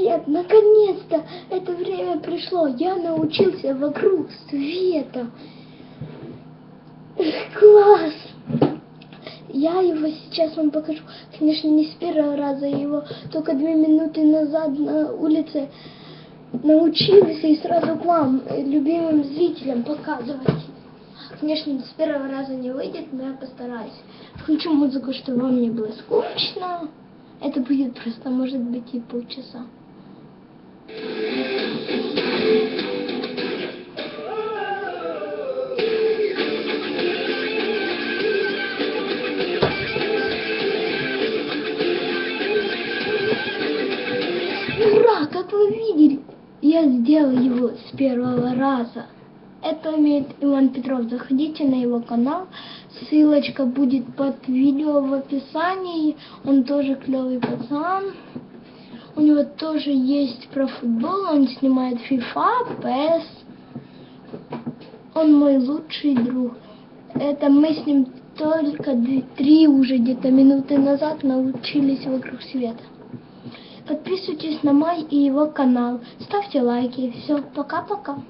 Привет! Наконец-то это время пришло. Я научился вокруг света. Класс! Я его сейчас вам покажу. Конечно, не с первого раза. Я его только две минуты назад на улице научился и сразу к вам, э, любимым зрителям, показывать. Конечно, с первого раза не выйдет, но я постараюсь. Включу музыку, чтобы вам не было скучно. Это будет просто, может быть, и полчаса. Ура! Как вы видели, я сделал его с первого раза. Это умеет Иван Петров. Заходите на его канал. Ссылочка будет под видео в описании. Он тоже клевый пацан. У него тоже есть про футбол. Он снимает FIFA, PS. Он мой лучший друг. Это мы с ним только три уже где-то минуты назад научились вокруг света. Подписывайтесь на мой и его канал. Ставьте лайки. Все, пока-пока.